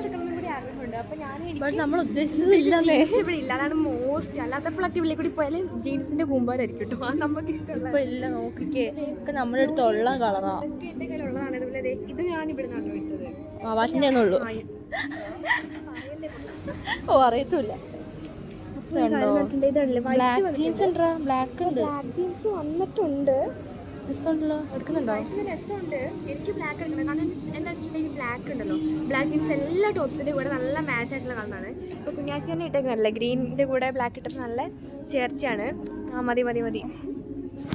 എടുക്കണം കൂടി ആഗ്രഹമുണ്ട്. അപ്പൊ ഞാൻ ബട്ട് നമ്മൾ ഉദ്ദേശിച്ചതില്ലെന്നേ ജീൻസ് ഇവിടെ ഇല്ല അതാണ് മോസ്റ്റ് അല്ലാത്തപ്പോഴൊക്കെ ഇവിടെ കൂടി പോയാൽ ജീൻസിന്റെ കൂമ്പാരായിരിക്കും കേട്ടോ. അത് നമുക്ക് ഇഷ്ടമല്ല. ഇപ്പൊ ഇല്ല നോക്കിക്കേ. ഒക്കെ നമ്മുടെ അടുത്ത് ഉള്ള കളറാ. ഇതൊക്കെ എന്റെ കയ്യിലുള്ളതാണ്. ഇതുപോലെ ദേ, ഇത് ഞാൻ ഇവിടെ നിന്നാണ് എടുത്തത് മാവാഷിന്റെ ഒന്നും ഉള്ളൂ ഓ? ഇതല്ലേ, white ബ്ലാക്ക് ജീൻസ് ഉണ്ടാ? ബ്ലാക്ക് ഉണ്ട്. ബ്ലാക്ക് ജീൻസ് വന്നിട്ടുണ്ട്. രസമുണ്ടല്ലോ. എടുക്കുന്നുണ്ടോ? രസമുണ്ട്. എനിക്ക് ബ്ലാക്ക് എടുക്കണം കാരണം എന്താ വെച്ചിട്ടുണ്ടെങ്കിൽ ബ്ലാക്ക് ഉണ്ടല്ലോ. ബ്ലാക്ക് ജീൻസ് എല്ലാ ടോപ്സിന്റെ കൂടെ നല്ല മാച്ച് ആയിട്ടുള്ള കളറാണ് ഇപ്പോൾ കുഞ്ഞാച്ചി തന്നെ ഇട്ടേക്കുന്നല്ലേ ഗ്രീനിന്റെ കൂടെ ബ്ലാക്ക് ഇട്ടപ്പോൾ നല്ല ചേർച്ചയാണ്. ആ മതി മതി മതി.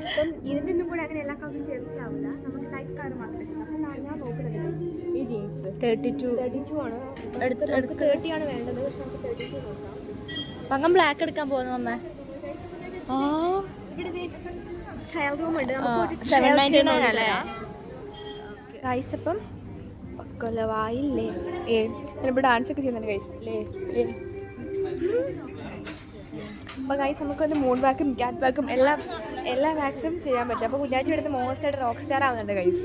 അപ്പം ഇതിന്റെ ഒന്നും കൂടെ അങ്ങനെ എല്ലാ കളറും ചേർച്ചയാവില്ല നമുക്ക് ലൈറ്റ് കളർ കിട്ടൂ. അപ്പം ഞാൻ നോക്കുന്നത് ഈ jeans thirty two thirty two ആണ്. എടുത്ത് നമുക്ക് തേർട്ടി ആണ് വേണ്ടത്. പക്ഷെ നമുക്ക് തേർട്ടി ടു നോക്കാം പങ്കം ബ്ലാക്ക് എടുക്കാൻ പോകുന്നു അമ്മ. ആ. ഇവിടെ ട്രയൽ റൂം ഉണ്ട്. സെവൻ നയന്റി നയൻ അല്ലേ? ഗൈസ് അപ്പം കൊലവായില്ലേ ഏ ഞാനിപ്പോൾ ഡാൻസ് ഒക്കെ ചെയ്യുന്നുണ്ട് ഗൈസ് ലേ ലേ അപ്പോൾ ഗൈസ് നമുക്കൊന്ന് മൂൺ വാക്കും ക്യാറ്റ് വാക്കും എല്ലാ എല്ലാ വാക്സും ചെയ്യാൻ പറ്റും. അപ്പോൾ കുഞ്ഞാച്ചി ഇവിടുന്ന് മോസ്റ്റ് ആയിട്ട് റോക്ക് സ്റ്റാർ ആവുന്നുണ്ട് ഗൈസ്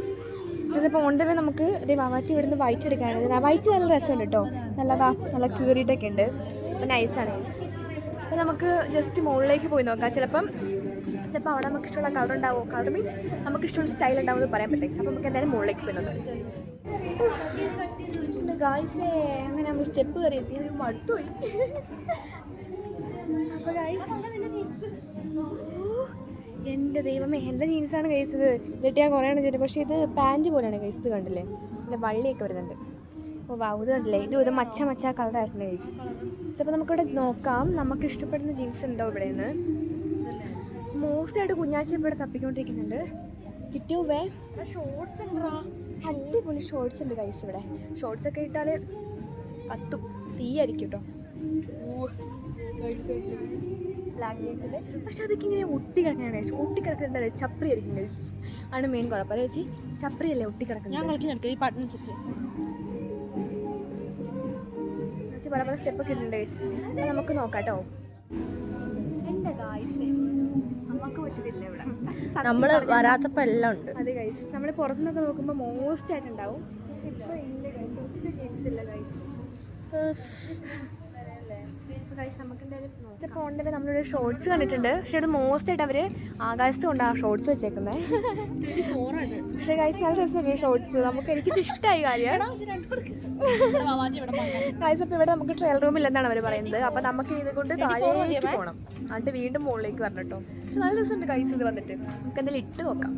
ഗൈസ് അപ്പോൾ ഓൺ വേ നമുക്ക് ഇതേ വാവാച്ചി ഇവിടുന്ന് വൈറ്റ് എടുക്കാനുണ്ട് വൈറ്റ് നല്ല രസമുണ്ട് കേട്ടോ നല്ലതാ നല്ല കീറിയിട്ടൊക്കെ ഉണ്ട്. അപ്പോൾ നൈസാണ് ഗൈസ് അപ്പോൾ നമുക്ക് ജസ്റ്റ് മുകളിലേക്ക് പോയി നോക്കാം. ചിലപ്പം ചിലപ്പോൾ അവിടെ നമുക്ക് ഇഷ്ടമുള്ള കളർ ഉണ്ടാവും കളർ മീൻസ് നമുക്ക് ഇഷ്ടമുള്ള സ്റ്റൈൽ ഉണ്ടാവും എന്ന് പറയാൻ പറ്റില്ല. അപ്പോൾ നമുക്ക് എന്തായാലും മുകളിലേക്ക് നോക്കാം. ഗായ്സേ അങ്ങനെ നമ്മൾ സ്റ്റെപ്പ് കയറി എത്തി. മടുത്തുപോയി. അപ്പോൾ ഗായ്സ് എന്റെ ദൈവമേ എന്റെ ജീൻസാണ് ഇത്. എന്നിട്ട് ഞാൻ കുറേ ചെയ്തത് പക്ഷേ ഇത് പാന്റ് പോലെയാണ് കഴിച്ചത് കണ്ടില്ലേ? നല്ല വള്ളിയൊക്കെ വരുന്നുണ്ട്. ഓ വാ കണ്ടില്ലേ? ഇത് ഒരു മച്ച മച്ച കളറായിട്ടുണ്ട് കഴിച്ചത് അപ്പോൾ നമുക്കിവിടെ നോക്കാം. നമുക്ക് ഇഷ്ടപ്പെടുന്ന ജീൻസ് ഉണ്ടോ ഇവിടെ നിന്ന് മോസ്റ്റ് ആയിട്ട് കുഞ്ഞാച്ചി ഇവിടെ തപ്പിക്കൊണ്ടിരിക്കുന്നുണ്ട്. കിട്ടിയേ ഷോർട്സ് ഉണ്ടാ അടിപൊളി ഷോർട്സ് ഉണ്ട് കൈസ് ഇവിടെ. ഷോർട്സ് ഒക്കെ ഇട്ടാൽ കത്തും. തീയായിരിക്കും കേട്ടോ ബ്ലാക്ക് പക്ഷെ അതൊക്കെ ഇങ്ങനെ ഒട്ടി ചേച്ചി ഗൈസ് ഒട്ടി കിടക്കുന്നുണ്ട് ചപ്രി ആയിരിക്കും ഗൈസ് ആണ് മെയിൻ കുഴപ്പം. അല്ലേ ചേച്ചി? ചപ്രി അല്ലേ ഒട്ടി ഞാൻ കളിക്കുന്ന കളിക്കുന്നുണ്ട് ഈ പാട്ടിനനുസരിച്ച് ചേച്ചി പല പല സ്റ്റെപ്പൊക്കെ ഇട്ടുണ്ട് ഗൈസ് നമുക്ക് നോക്കാം കേട്ടോ എന്റെ ഗായ്സ് നമുക്ക് പറ്റത്തില്ല ഇവിടെ സത്യം നമ്മൾ വരാത്തപ്പോൾ വരാത്തപ്പോ എല്ലാം ഉണ്ട്. അതെ ഗൈസ് നമ്മൾ പുറത്തുനിന്നൊക്കെ നോക്കുമ്പോൾ മോസ്റ്റ് ആയിട്ടുണ്ടാവും. പക്ഷെ ഇപ്പോൾ ഇല്ല ഗൈസ് ഒട്ടും ജീൻസ് ഇല്ല ഗൈസ് എന്തായാലും നമ്മളൊരു ഷോർട്സ് കണ്ടിട്ടുണ്ട്. പക്ഷെ അത് മോസ്റ്റ് ആയിട്ട് അവർ ആകാശത്ത് കൊണ്ടാണ് ആ ഷോർട്സ് വെച്ചേക്കുന്നത് പക്ഷേ കൈസ് നല്ല രസമാണ് ഷോർട്സ് നമുക്ക് എനിക്ക് ഇഷ്ടമായി കാര്യമാണ് കൈസ് അപ്പോൾ ഇവിടെ നമുക്ക് ട്രയൽ റൂം ഇല്ലെന്നാണ് അവർ പറയുന്നത്. അപ്പോൾ നമുക്ക് ഇത് കൊണ്ട് താഴേക്ക് പോകണം എന്നിട്ട് വീണ്ടും മുകളിലേക്ക് വരണം കേട്ടോ പക്ഷെ നല്ല രസമുണ്ട് കൈസ് ഇത് വന്നിട്ട്. നമുക്ക് എന്തായാലും ഇട്ട് നോക്കാം.